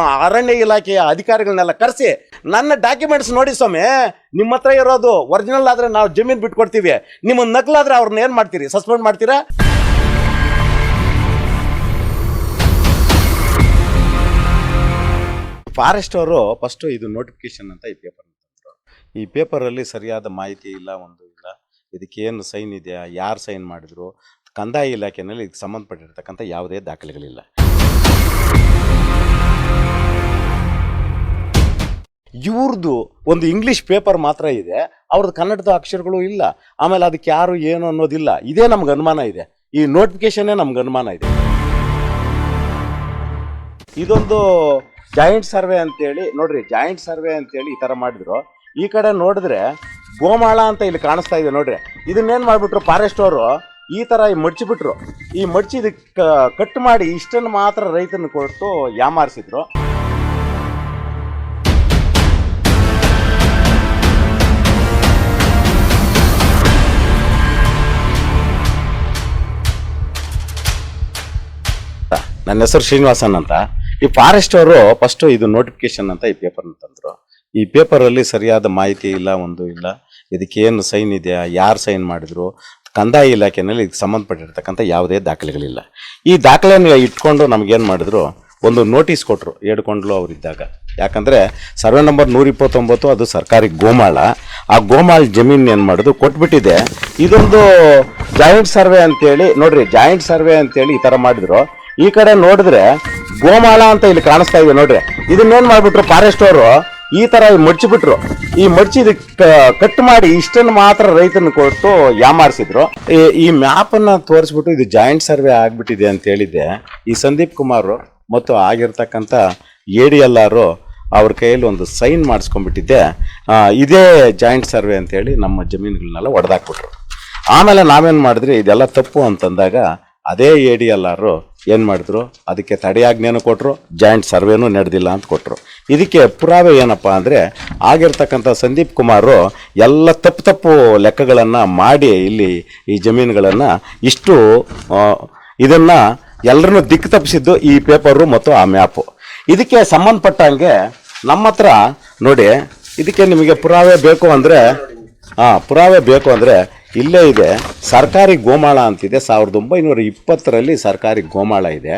ಅರಣ್ಯ ಇಲಾಖೆಯ ಅಧಿಕಾರಿಗಳನ್ನೆಲ್ಲ ಕರೆಸಿ ನನ್ನ ಡಾಕ್ಯುಮೆಂಟ್ಸ್ ನೋಡಿ ಸ್ವಾಮಿ, ನಿಮ್ಮ ಹತ್ರ ಇರೋದು ಒರಿಜಿನಲ್ ಆದ್ರೆ ನಾವು ಜಮೀನು ಬಿಟ್ಕೊಡ್ತೀವಿ. ನಿಮ್ಮ ನಕಲಾದ್ರೆ ಅವ್ರನ್ನ ಏನು ಮಾಡ್ತೀರಿ? ಸಸ್ಪೆಂಡ್ ಮಾಡ್ತೀರಾ? ಫಾರೆಸ್ಟ್ ಅವರು ಫಸ್ಟ್ ಇದು ನೋಟಿಫಿಕೇಶನ್ ಅಂತ ಈ ಪೇಪರ್ ಈ ಪೇಪರಲ್ಲಿ ಸರಿಯಾದ ಮಾಹಿತಿ ಇಲ್ಲ, ಒಂದು ಇಲ್ಲ. ಇದಕ್ಕೆ ಏನು ಸೈನ್ ಇದೆಯಾ? ಯಾರು ಸೈನ್ ಮಾಡಿದ್ರು? ಕಂದಾಯ ಇಲಾಖೆನಲ್ಲಿ ಇದಕ್ಕೆ ಸಂಬಂಧಪಟ್ಟಿರ್ತಕ್ಕಂಥ ಯಾವುದೇ ದಾಖಲೆಗಳಿಲ್ಲ. ಇವ್ರದ್ದು ಒಂದು ಇಂಗ್ಲಿಷ್ ಪೇಪರ್ ಮಾತ್ರ ಇದೆ. ಅವ್ರದ್ದು ಕನ್ನಡದ ಅಕ್ಷರಗಳು ಇಲ್ಲ. ಆಮೇಲೆ ಅದಕ್ಕೆ ಯಾರು ಏನು ಅನ್ನೋದಿಲ್ಲ. ಇದೇ ನಮ್ಗೆ ಅನುಮಾನ ಇದೆ. ಈ ನೋಟಿಫಿಕೇಶನ್ನೇ ನಮ್ಗೆ ಅನುಮಾನ ಇದೆ. ಇದೊಂದು ಜಾಯಿಂಟ್ ಸರ್ವೆ ಅಂತೇಳಿ, ನೋಡ್ರಿ ಜಾಯಿಂಟ್ ಸರ್ವೆ ಅಂತೇಳಿ ಈ ಥರ ಮಾಡಿದ್ರು. ಈ ಕಡೆ ನೋಡಿದ್ರೆ ಗೋಮಾಳ ಅಂತ ಇಲ್ಲಿ ಕಾಣಿಸ್ತಾ ಇದೆ, ನೋಡ್ರಿ. ಇದನ್ನೇನು ಮಾಡಿಬಿಟ್ರು ಫಾರೆಸ್ಟ್ ಅವರು ಈ ತರ ಮಡ್ಚಿಬಿಟ್ರು. ಈ ಮಡ್ಚಿ ಇದಕ್ಕೆ ಕಟ್ ಮಾಡಿ ಇಷ್ಟನ್ನು ಮಾತ್ರ ರೈತನ ಕೊಟ್ಟು ಯಾಮಾರಿಸಿದ್ರು. ನನ್ನ ಹೆಸರು ಶ್ರೀನಿವಾಸನ್ ಅಂತ. ಈ ಫಾರೆಸ್ಟ್ ಅವರು ಫಸ್ಟ್ ಇದು ನೋಟಿಫಿಕೇಶನ್ ಅಂತ ಈ ಪೇಪರ್ ತಂದ್ರು. ಈ ಪೇಪರಲ್ಲಿ ಸರಿಯಾದ ಮಾಹಿತಿ ಇಲ್ಲ, ಒಂದು ಇಲ್ಲ. ಇದಕ್ಕೆ ಏನು ಸೈನ್ ಇದೆಯಾ? ಯಾರು ಸೈನ್ ಮಾಡಿದ್ರು? ಕಂದಾಯ ಇಲಾಖೆಯಲ್ಲಿ ಇದಕ್ಕೆ ಸಂಬಂಧಪಟ್ಟಿರ್ತಕ್ಕಂಥ ಯಾವುದೇ ದಾಖಲೆಗಳಿಲ್ಲ. ಈ ದಾಖಲೆನ ಇಟ್ಕೊಂಡು ನಮಗೇನು ಮಾಡಿದ್ರು, ಒಂದು ನೋಟಿಸ್ ಕೊಟ್ಟರು ಏಡ್ಕೊಂಡ್ಲು ಅವರಿದ್ದಾಗ. ಯಾಕಂದರೆ ಸರ್ವೆ ನಂಬರ್ ನೂರ ಇಪ್ಪತ್ತೊಂಬತ್ತು ಅದು ಸರ್ಕಾರಿ ಗೋಮಾಳ. ಆ ಗೋಮಾಳ ಜಮೀನು ಏನು ಮಾಡೋದು ಕೊಟ್ಬಿಟ್ಟಿದೆ. ಇದೊಂದು ಜಾಯಿಂಟ್ ಸರ್ವೆ ಅಂತೇಳಿ, ನೋಡ್ರಿ, ಜಾಯಿಂಟ್ ಸರ್ವೆ ಅಂತೇಳಿ ಈ ಥರ ಮಾಡಿದ್ರು. ಈ ಕಡೆ ನೋಡಿದ್ರೆ ಗೋಮಾಳ ಅಂತ ಇಲ್ಲಿ ಕಾಣಿಸ್ತಾ ಇದೆ, ನೋಡ್ರಿ. ಇದನ್ನೇನು ಮಾಡ್ಬಿಟ್ರು, ಫಾರೆಸ್ಟ್ ಅವರು ಈ ತರ ಮಡ್ಚಿಬಿಟ್ರು. ಈ ಮಡ್ಚಿ ಇದಕ್ಕೆ ಕಟ್ ಮಾಡಿ ಇಷ್ಟನ್ನು ಮಾತ್ರ ರೈತನ ಕೊಟ್ಟು ಯಾಮಾರಿಸಿದ್ರು ಈ- ಮ್ಯಾಪ್ ಅನ್ನ ತೋರಿಸ್ಬಿಟ್ಟು ಇದು ಜಾಯಿಂಟ್ ಸರ್ವೆ ಆಗ್ಬಿಟ್ಟಿದೆ ಅಂತ ಹೇಳಿದ್ದೆ. ಈ ಸಂದೀಪ್ ಕುಮಾರ್ ಮತ್ತು ಆಗಿರ್ತಕ್ಕಂಥ ಎ ಡಿ ಎಲ್ ಆರ್ ಅವ್ರ ಕೈಯಲ್ಲಿ ಒಂದು ಸೈನ್ ಮಾಡಿಸ್ಕೊಂಡ್ಬಿಟ್ಟಿದ್ದೆ. ಇದೇ ಜಾಯಿಂಟ್ ಸರ್ವೆ ಅಂತೇಳಿ ನಮ್ಮ ಜಮೀನುಗಳನ್ನೆಲ್ಲ ಒಡೆದಾಕ್ಬಿಟ್ರು. ಆಮೇಲೆ ನಾವೇನು ಮಾಡಿದ್ರಿ, ಇದೆಲ್ಲ ತಪ್ಪು ಅಂತಂದಾಗ ಅದೇ ಎ ಡಿ ಎಲ್ ಆರು ಏನು ಮಾಡಿದ್ರು? ಅದಕ್ಕೆ ತಡೆಯಾಜ್ಞೆನೂ ಕೊಟ್ಟರು ಜಾಯಿಂಟ್ ಸರ್ವೇನೂ ನಡೆದಿಲ್ಲ ಅಂತ ಕೊಟ್ಟರು ಇದಕ್ಕೆ ಪುರಾವೆ ಏನಪ್ಪ ಅಂದರೆ, ಆಗಿರ್ತಕ್ಕಂಥ ಸಂದೀಪ್ ಕುಮಾರು ಎಲ್ಲ ತಪ್ಪು ತಪ್ಪು ಲೆಕ್ಕಗಳನ್ನು ಮಾಡಿ ಇಲ್ಲಿ ಈ ಜಮೀನುಗಳನ್ನು ಇಷ್ಟು ಇದನ್ನು ಎಲ್ಲರನ್ನೂ ದಿಕ್ಕು ತಪ್ಪಿಸಿದ್ದು ಈ ಪೇಪರು ಮತ್ತು ಆ ಮ್ಯಾಪು. ಇದಕ್ಕೆ ಸಂಬಂಧಪಟ್ಟಂಗೆ ನಮ್ಮ ಹತ್ರ ನೋಡಿ, ಇದಕ್ಕೆ ನಿಮಗೆ ಪುರಾವೆ ಬೇಕು ಅಂದರೆ ಹಾಂ ಪುರಾವೆ ಬೇಕು ಅಂದರೆ ಇಲ್ಲೇ ಇದೆ. ಸರ್ಕಾರಿ ಗೋಮಾಳ ಅಂತಿದೆ. ಸಾವಿರದ ಒಂಬೈನೂರ ಇಪ್ಪತ್ತರಲ್ಲಿ ಸರ್ಕಾರಿ ಗೋಮಾಳ ಇದೆ.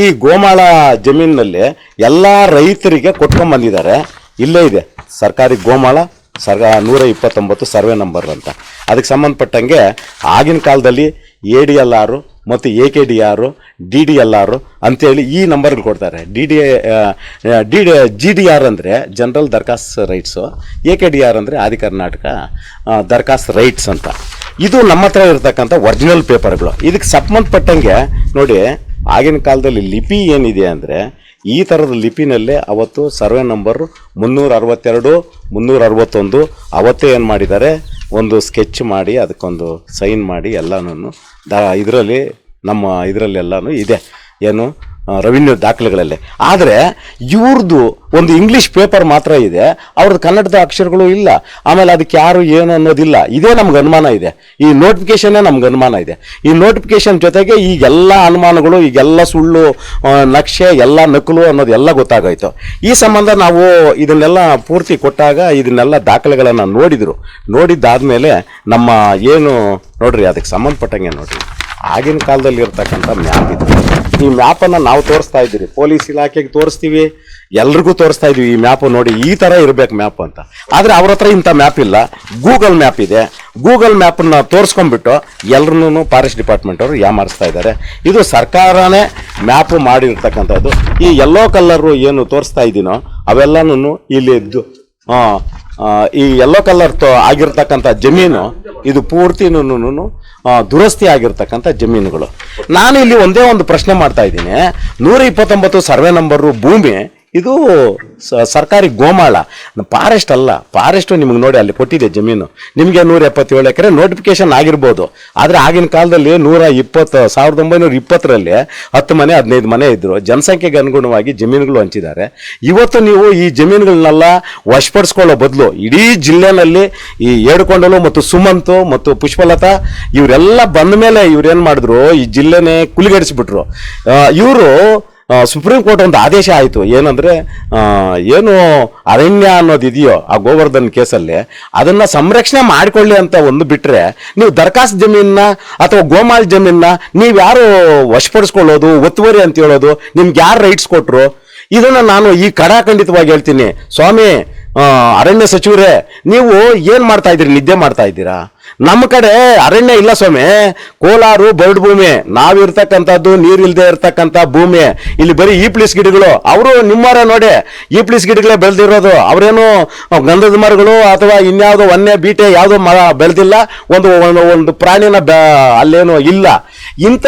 ಈ ಗೋಮಾಳ ಜಮೀನಿನಲ್ಲಿ ಎಲ್ಲ ರೈತರಿಗೆ ಕೊಟ್ಕೊಂಬಂದಿದ್ದಾರೆ ಇಲ್ಲೇ ಇದೆ. ಸರ್ಕಾರಿ ಗೋಮಾಳ, ಸರ್ಗ ನೂರ ಇಪ್ಪತ್ತೊಂಬತ್ತು ಸರ್ವೆ ನಂಬರ್ ಅಂತ. ಅದಕ್ಕೆ ಸಂಬಂಧಪಟ್ಟಂಗೆ ಆಗಿನ ಕಾಲದಲ್ಲಿ ಎ ಡಿ ಎಲ್ ಆರು ಮತ್ತು A K D R D D L R ಅಂತೇಳಿ ಈ ನಂಬರ್ಗಳು ಕೊಡ್ತಾರೆ. D D D D G D R ಅಂದರೆ general ದರ್ಖಾಸ್ rights A K D R ಅಂದರೆ ಆದಿ ಕರ್ನಾಟಕ ಆ, ದರ್ಖಾಸ್ ರೈಟ್ಸ್ ಅಂತ. ಇದು ನಮ್ಮ ಹತ್ರ ಇರತಕ್ಕಂಥ ಒರಿಜಿನಲ್ ಪೇಪರ್ಗಳು ಇದಕ್ಕೆ ಸಂಬಂಧಪಟ್ಟಂಗೆ ನೋಡಿ ಆಗಿನ ಕಾಲದಲ್ಲಿ ಲಿಪಿ ಏನಿದೆ ಅಂದರೆ ಈ ಥರದ ಲಿಪಿನಲ್ಲೇ ಅವತ್ತು ಸರ್ವೆ ನಂಬರು ಮುನ್ನೂರ ಅರವತ್ತೆರಡು ಮುನ್ನೂರ ಅರವತ್ತೊಂದು ಅವತ್ತೇ ಏನು ಮಾಡಿದ್ದಾರೆ? ಒಂದು ಸ್ಕೆಚ್ ಮಾಡಿ ಅದಕ್ಕೊಂದು ಸೈನ್ ಮಾಡಿ ಎಲ್ಲನೂ ದ ಇದರಲ್ಲಿ ನಮ್ಮ ಇದರಲ್ಲೆಲ್ಲನೂ ಇದೆ. ಏನು? ರೆವಿನ್ಯೂ ದಾಖಲೆಗಳಲ್ಲಿ. ಆದರೆ ಇವ್ರದ್ದು ಒಂದು ಇಂಗ್ಲೀಷ್ ಪೇಪರ್ ಮಾತ್ರ ಇದೆ ಅವ್ರದ್ದು ಕನ್ನಡದ ಅಕ್ಷರಗಳು ಇಲ್ಲ. ಆಮೇಲೆ ಅದಕ್ಕೆ ಯಾರು ಏನು ಅನ್ನೋದಿಲ್ಲ. ಇದೇ ನಮ್ಗೆ ಅನುಮಾನ ಇದೆ. ಈ ನೋಟಿಫಿಕೇಶನ್ನೇ ನಮ್ಗೆ ಅನುಮಾನ ಇದೆ. ಈ ನೋಟಿಫಿಕೇಶನ್ ಜೊತೆಗೆ ಈಗೆಲ್ಲ ಅನುಮಾನಗಳು, ಈಗೆಲ್ಲ ಸುಳ್ಳು ನಕ್ಷೆ, ಎಲ್ಲ ನಕಲು ಅನ್ನೋದೆಲ್ಲ ಗೊತ್ತಾಗೋಯ್ತು. ಈ ಸಂಬಂಧ ನಾವು ಇದನ್ನೆಲ್ಲ ಪೂರ್ತಿ ಕೊಟ್ಟಾಗ ಇದನ್ನೆಲ್ಲ ದಾಖಲೆಗಳನ್ನು ನೋಡಿದರು. ನೋಡಿದ್ದಾದಮೇಲೆ ನಮ್ಮ ಏನು, ನೋಡ್ರಿ, ಅದಕ್ಕೆ ಸಂಬಂಧಪಟ್ಟಂಗೆ ನೋಡ್ರಿ. ಆಗಿನ ಕಾಲದಲ್ಲಿ ಇರ್ತಕ್ಕಂಥ ಮ್ಯಾಪ್ ಇದು. ಈ ಮ್ಯಾಪನ್ನು ನಾವು ತೋರಿಸ್ತಾ ಇದ್ದೀರಿ. ಪೊಲೀಸ್ ಇಲಾಖೆಗೆ ತೋರಿಸ್ತೀವಿ, ಎಲ್ರಿಗೂ ತೋರಿಸ್ತಾ ಇದೀವಿ ಈ ಮ್ಯಾಪ್ ನೋಡಿ, ಈ ಥರ ಇರಬೇಕು ಮ್ಯಾಪ್ ಅಂತ. ಆದರೆ ಅವ್ರ ಹತ್ರ ಇಂಥ ಮ್ಯಾಪ್ ಇಲ್ಲ. ಗೂಗಲ್ ಮ್ಯಾಪ್ ಇದೆ. ಗೂಗಲ್ ಮ್ಯಾಪನ್ನು ತೋರಿಸ್ಕೊಂಡ್ಬಿಟ್ಟು ಎಲ್ರೂ ಫಾರೆಸ್ಟ್ ಡಿಪಾರ್ಟ್ಮೆಂಟ್ ಅವರು ಯಾಮಾರಿಸ್ತಾ ಇದ್ದಾರೆ. ಇದು ಸರ್ಕಾರನೇ ಮ್ಯಾಪ್ ಮಾಡಿರ್ತಕ್ಕಂಥದ್ದು. ಈ ಯೆಲ್ಲೋ ಕಲರು ಏನು ತೋರಿಸ್ತಾ ಇದ್ದೀನೋ ಅವೆಲ್ಲನೂ ಇಲ್ಲಿ ಇದ್ದು ಈ ಯೆಲ್ಲೋ ಕಲರ್ ಆಗಿರ್ತಕ್ಕಂಥ ಜಮೀನು, ಇದು ಪೂರ್ತಿನೂ ದುರಸ್ತಿ ಆಗಿರ್ತಕ್ಕಂಥ ಜಮೀನುಗಳು. ನಾನು ಇಲ್ಲಿ ಒಂದೇ ಒಂದು ಪ್ರಶ್ನೆ ಮಾಡ್ತಾ ಇದ್ದೀನಿ. ನೂರ ಇಪ್ಪತ್ತೊಂಬತ್ತು ಸರ್ವೆ ನಂಬರು ಭೂಮಿ ಇದು ಸರ್ಕಾರಿ ಗೋಮಾಳ. ಫಾರೆಸ್ಟ್ ಅಲ್ಲ. ಫಾರೆಸ್ಟ್ ನಿಮ್ಗೆ ನೋಡಿ ಅಲ್ಲಿ ಕೊಟ್ಟಿದೆ ಜಮೀನು. ನಿಮಗೆ ನೂರ ಎಪ್ಪತ್ತೇಳು ಎಕರೆ ನೋಟಿಫಿಕೇಶನ್ ಆಗಿರ್ಬೋದು. ಆದರೆ ಆಗಿನ ಕಾಲದಲ್ಲಿ ನೂರ ಇಪ್ಪತ್ತು, ಸಾವಿರದ ಒಂಬೈನೂರ ಇಪ್ಪತ್ತರಲ್ಲಿ ಹತ್ತು ಮನೆ, ಹದಿನೈದು ಮನೆ ಇದ್ದರು ಜನಸಂಖ್ಯೆಗೆ ಅನುಗುಣವಾಗಿ ಜಮೀನುಗಳು ಹಂಚಿದ್ದಾರೆ. ಇವತ್ತು ನೀವು ಈ ಜಮೀನುಗಳನ್ನೆಲ್ಲ ವಶಪಡಿಸ್ಕೊಳ್ಳೋ ಬದಲು ಇಡೀ ಜಿಲ್ಲೆನಲ್ಲಿ ಈ ಏಡುಕೊಂಡಲು ಮತ್ತು ಸುಮಂತು ಮತ್ತು ಪುಷ್ಪಲತಾ ಇವರೆಲ್ಲ ಬಂದ ಮೇಲೆ ಇವ್ರೇನು ಮಾಡಿದ್ರು? ಈ ಜಿಲ್ಲೆನೇ ಕುಲಿಗಡಿಸ್ಬಿಟ್ರು. ಇವರು ಸುಪ್ರೀಂ ಕೋರ್ಟ್ ಒಂದು ಆದೇಶ ಆಯಿತು. ಏನಂದರೆ ಏನು ಅರಣ್ಯ ಅನ್ನೋದು ಇದೆಯೋ ಆ ಗೋವರ್ಧನ್ ಕೇಸಲ್ಲಿ ಅದನ್ನು ಸಂರಕ್ಷಣೆ ಮಾಡಿಕೊಳ್ಳಿ ಅಂತ ಒಂದು ಬಿಟ್ಟರೆ ನೀವು ದರ್ಖಾಸ್ತ್ ಜಮೀನ ಅಥವಾ ಗೋಮಾಲ್ ಜಮೀನ ನೀವು ಯಾರು ವಶಪಡಿಸ್ಕೊಳ್ಳೋದು, ಒತ್ತುವರಿ ಅಂತ ಹೇಳೋದು, ನಿಮ್ಗೆ ಯಾರು ರೈಟ್ಸ್ ಕೊಟ್ಟರು ಇದನ್ನು ನಾನು ಈ ಕಡಾಖಂಡಿತವಾಗಿ ಹೇಳ್ತೀನಿ. ಸ್ವಾಮಿ ಅರಣ್ಯ ಸಚಿವರೇ, ನೀವು ಏನು ಮಾಡ್ತಾ ಇದ್ದೀರಿ? ನಿದ್ದೆ ಮಾಡ್ತಾ ಇದ್ದೀರಾ? ನಮ್ಮ ಕಡೆ ಅರಣ್ಯ ಇಲ್ಲ ಸ್ವಾಮಿ. ಕೋಲಾರು ಬರಡು ಭೂಮಿ. ನಾವಿರ್ತಕ್ಕಂಥದ್ದು ನೀರಿಲ್ದೆ ಇರತಕ್ಕಂಥ ಭೂಮಿ. ಇಲ್ಲಿ ಬರೀ ಈ ಪ್ಲೀಸ್ ಗಿಡಗಳು. ಅವರು ನಿಮ್ಮವರೇ ನೋಡಿ ಈ ಪ್ಲೀಸ್ ಗಿಡಗಳೇ ಬೆಳೆದಿರೋದು. ಅವರೇನು ಗಂಧದ ಮರಗಳು ಅಥವಾ ಇನ್ಯಾವುದೋ ವನ್ಯ ಬೀಟೆ ಯಾವುದೋ ಮರ ಬೆಳೆದಿಲ್ಲ. ಒಂದು ಒಂದು ಒಂದು ಪ್ರಾಣಿನ ಅಲ್ಲೇನು ಇಲ್ಲ. ಇಂಥ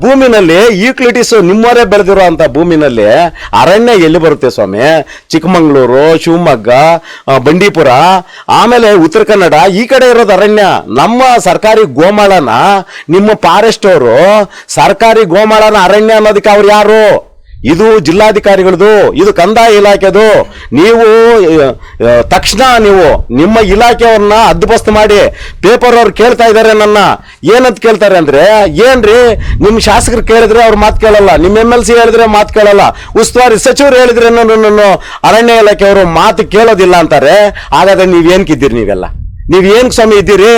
ಭೂಮಿನಲ್ಲಿ ಈಕ್ಲಿಟಿಸ್ ನಿಮ್ಮವರೇ ಬೆಳೆದಿರೋ ಭೂಮಿನಲ್ಲಿ ಅರಣ್ಯ ಎಲ್ಲಿ ಬರುತ್ತೆ ಸ್ವಾಮಿ? ಚಿಕ್ಕಮಂಗ್ಳೂರು, ಶಿವಮೊಗ್ಗ ಬಂಡೀಪುರ, ಆಮೇಲೆ ಉತ್ತರ ಕನ್ನಡ ಈ ಕಡೆ ಇರೋದು ಅರಣ್ಯ. ನಮ್ಮ ಸರ್ಕಾರಿ ಗೋಮಾಳನ, ನಿಮ್ಮ ಫಾರೆಸ್ಟ್ ಅವರು ಸರ್ಕಾರಿ ಗೋಮಾಳನ ಅರಣ್ಯ ಅನ್ನೋದಕ್ಕೆ ಅವ್ರು ಯಾರು? ಇದು ಜಿಲ್ಲಾಧಿಕಾರಿಗಳದು, ಇದು ಕಂದಾಯ ಇಲಾಖೆದು. ನೀವು ತಕ್ಷಣ ನೀವು ನಿಮ್ಮ ಇಲಾಖೆಯವ್ರನ್ನ ಅದ್ಬಸ್ತ್ ಮಾಡಿ ಪೇಪರ್ ಅವ್ರು ಕೇಳ್ತಾ ಇದ್ದಾರೆ ನನ್ನ. ಏನಂತ ಕೇಳ್ತಾರೆ ಅಂದ್ರೆ, ಏನ್ರಿ ನಿಮ್ಮ ಶಾಸಕರು ಕೇಳಿದ್ರೆ ಅವ್ರು ಮಾತು ಕೇಳಲ್ಲ ನಿಮ್ಮ ಎಂ ಎಲ್ ಸಿ ಹೇಳಿದ್ರೆ ಮಾತು ಕೇಳಲ್ಲ. ಉಸ್ತುವಾರಿ ಸಚಿವರು ಹೇಳಿದ್ರೆ ಅರಣ್ಯ ಇಲಾಖೆಯವರು ಮಾತು ಕೇಳೋದಿಲ್ಲ ಅಂತಾರೆ. ಹಾಗಾದ್ರೆ ನೀವ್ ಕಿದ್ದೀರಿ ನೀವೆಲ್ಲ? ನೀವ್ ಏನ್ ಸ್ವಾಮಿ ಇದ್ದೀರಿ?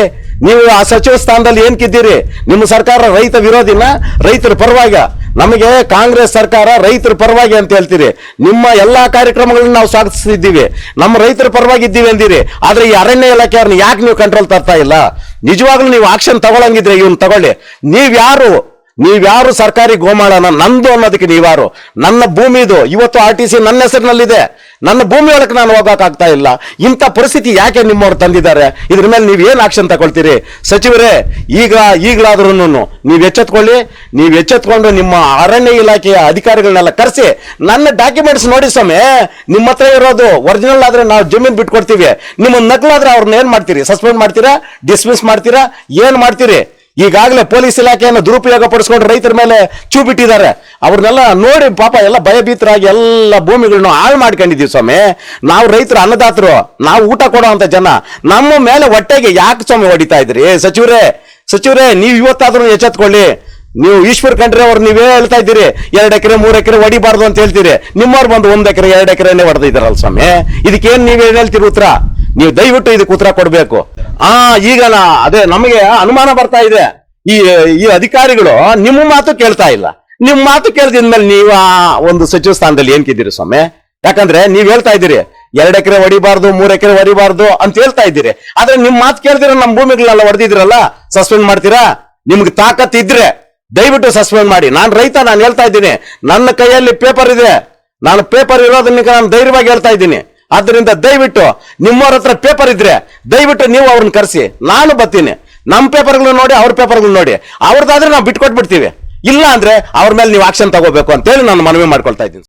ನೀವು ಆ ಸಚಿವ ಸ್ಥಾನದಲ್ಲಿ ಏನ್ಕಿದ್ದೀರಿ ನಿಮ್ಮ ಸರ್ಕಾರ ರೈತ ವಿರೋಧಿನ? ರೈತರ ಪರವಾಗ. ನಮಗೆ ಕಾಂಗ್ರೆಸ್ ಸರ್ಕಾರ ರೈತರ ಪರವಾಗಿ ಅಂತ ಹೇಳ್ತೀರಿ. ನಿಮ್ಮ ಎಲ್ಲಾ ಕಾರ್ಯಕ್ರಮಗಳನ್ನ ನಾವು ಸ್ವಾಗತಿಸಿದ್ದೀವಿ ನಮ್ಮ ರೈತರ ಪರವಾಗಿ ಇದ್ದೀವಿ ಅಂದಿರಿ. ಆದ್ರೆ ಈ ಅರಣ್ಯ ಇಲಾಖೆಯವ್ರನ್ನ ಯಾಕೆ ನೀವು ಕಂಟ್ರೋಲ್ ತರ್ತಾ ಇಲ್ಲ? ನಿಜವಾಗ್ಲೂ ನೀವು ಆಕ್ಷನ್ ತಗೊಳಂಗಿದ್ರೆ ಇವ್ನ ತಗೊಳ್ಳಿ. ನೀವ್ಯಾರು ನೀವ್ಯಾರು ಸರ್ಕಾರಿ ಗೋಮಾಳನ, ನಂದು ಅನ್ನೋದಕ್ಕೆ ನೀವಾರು ನನ್ನ ಭೂಮಿ ಇದು ಇವತ್ತು ಆರ್ ಟಿ ಸಿ ನನ್ನ ಹೆಸರಿನಲ್ಲಿದೆ. ನನ್ನ ಭೂಮಿ ಒಳಗೆ ನಾನು ಹೋಗೋಕ್ಕಾಗ್ತಾ ಇಲ್ಲ. ಇಂಥ ಪರಿಸ್ಥಿತಿ ಯಾಕೆ ನಿಮ್ಮವ್ರು ತಂದಿದ್ದಾರೆ? ಇದ್ರ ಮೇಲೆ ನೀವು ಏನು ಆಕ್ಷನ್ ತಗೊಳ್ತೀರಿ? ಸಚಿವರೇ, ಈಗ ಈಗಲಾದ್ರೂ ನೀವು ಎಚ್ಚೆತ್ಕೊಳ್ಳಿ. ನೀವು ಎಚ್ಚೆತ್ಕೊಂಡು ನಿಮ್ಮ ಅರಣ್ಯ ಇಲಾಖೆಯ ಅಧಿಕಾರಿಗಳನ್ನೆಲ್ಲ ಕರೆಸಿ, ನನ್ನ ಡಾಕ್ಯುಮೆಂಟ್ಸ್ ನೋಡಿ ಸ್ವಾಮಿ, ನಿಮ್ಮ ಹತ್ರ ಇರೋದು ಒರಿಜಿನಲ್ ಆದರೆ ನಾವು ಜಮೀನು ಬಿಟ್ಕೊಡ್ತೀವಿ. ನಿಮ್ಮ ನಕಲಾದ್ರೆ ಅವ್ರನ್ನ ಏನು ಮಾಡ್ತೀರಿ? ಸಸ್ಪೆಂಡ್ ಮಾಡ್ತೀರಾ? ಡಿಸ್ಮಿಸ್ ಮಾಡ್ತೀರಾ? ಏನು ಮಾಡ್ತೀರಿ? ಈಗಾಗಲೇ ಪೊಲೀಸ್ ಇಲಾಖೆಯನ್ನು ದುರುಪಯೋಗ ಪಡಿಸ್ಕೊಂಡು ರೈತರ ಮೇಲೆ ಚೂ ಬಿಟ್ಟಿದ್ದಾರೆ. ಅವ್ರನ್ನೆಲ್ಲ ನೋಡಿ ಪಾಪ ಎಲ್ಲ ಭಯಭೀತರಾಗಿ ಎಲ್ಲ ಭೂಮಿಗಳನ್ನ ಹಾಳು ಮಾಡ್ಕೊಂಡಿದ್ದೀವಿ ಸ್ವಾಮಿ. ನಾವು ರೈತರು ಅನ್ನದಾತರು, ನಾವು ಊಟ ಕೊಡೋವಂಥ ಜನ, ನಮ್ಮ ಮೇಲೆ ಹೊಟ್ಟೆಗೆ ಯಾಕೆ ಸ್ವಾಮಿ ಹೊಡಿತಾ ಇದ್ರಿ ಸಚಿವರೇ ಸಚಿವರೇ, ನೀವು ಇವತ್ತಾದ್ರೂ ಎಚ್ಚೆತ್ಕೊಳ್ಳಿ. ನೀವು ಈಶ್ವರ್ ಖಂಡ್ರೆ ಅವ್ರು ನೀವೇ ಹೇಳ್ತಾ ಇದ್ದೀರಿ, ಎರಡು ಎಕರೆ, ಮೂರು ಎಕರೆ ಹೊಡಿಬಾರ್ದು ಅಂತ ಹೇಳ್ತೀರಿ. ನಿಮ್ಮವ್ರು ಬಂದು ಒಂದು ಎಕರೆ, ಎರಡು ಎಕರೆನೇ ಹೊಡೆದಿದ್ದಾರಲ್ಲ ಸ್ವಾಮಿ. ಇದಕ್ಕೇನು ನೀವೇನು ಹೇಳ್ತೀರಿ ಉತ್ತರ? ನೀವು ದಯವಿಟ್ಟು ಇದಕ್ಕೆ ಉತ್ತರ ಕೊಡ್ಬೇಕು. ಆ, ಈಗ ಅದೇ ನಮಗೆ ಅನುಮಾನ ಬರ್ತಾ ಇದೆ. ಈ ಈ ಅಧಿಕಾರಿಗಳು ನಿಮ್ಮ ಮಾತು ಕೇಳ್ತಾ ಇಲ್ಲ. ನಿಮ್ಮ ಮಾತು ಕೇಳ್ದಿದ್ಮೇಲೆ ನೀವು ಆ ಒಂದು ಸಚಿವ ಸ್ಥಾನದಲ್ಲಿ ಏನ್ಕಿದ್ದೀರಿ ಸ್ವಾಮಿ? ಯಾಕಂದ್ರೆ ನೀವ್ ಹೇಳ್ತಾ ಇದ್ದೀರಿ, ಎರಡ್ ಎಕರೆ ಹೊಡಿಬಾರ್ದು, ಮೂರ್ ಎಕರೆ ಹೊಡಿಬಾರ್ದು ಅಂತ ಹೇಳ್ತಾ ಇದ್ದೀರಿ. ಆದ್ರೆ ನಿಮ್ ಮಾತು ಕೇಳ್ದಿರ ನಮ್ಮ ಭೂಮಿಗಳೆಲ್ಲ ಹೊಡೆದಿದ್ರಲ್ಲ ಸಸ್ಪೆಂಡ್ ಮಾಡ್ತೀರಾ? ನಿಮ್ಗೆ ತಾಕತ್ ಇದ್ರೆ ದಯವಿಟ್ಟು ಸಸ್ಪೆಂಡ್ ಮಾಡಿ. ನಾನು ರೈತ, ನಾನು ಹೇಳ್ತಾ ಇದ್ದೀನಿ. ನನ್ನ ಕೈಯಲ್ಲಿ ಪೇಪರ್ ಇದೆ. ನಾನು ಪೇಪರ್ ಇರೋದನ್ನ ನಾನು ಧೈರ್ಯವಾಗಿ ಹೇಳ್ತಾ ಇದ್ದೀನಿ. ಆದ್ದರಿಂದ ದಯವಿಟ್ಟು ನಿಮ್ಮವ್ರ ಹತ್ರ ಪೇಪರ್ ಇದ್ರೆ ದಯವಿಟ್ಟು ನೀವು ಅವ್ರನ್ನ ಕರೆಸಿ. ನಾನು ಬರ್ತೀನಿ. ನಮ್ಮ ಪೇಪರ್ಗಳು ನೋಡಿ, ಅವ್ರ ಪೇಪರ್ಗಳು ನೋಡಿ. ಅವ್ರದ್ದಾದ್ರೆ ನಾವು ಬಿಟ್ಕೊಟ್ಬಿಡ್ತೀವಿ. ಇಲ್ಲ ಅಂದ್ರೆ ಅವ್ರ ಮೇಲೆ ನೀವು ಆಕ್ಷನ್ ತಗೋಬೇಕು ಅಂತೇಳಿ ನಾನು ಮನವಿ ಮಾಡ್ಕೊಳ್ತಾ ಇದ್ದೀನಿ.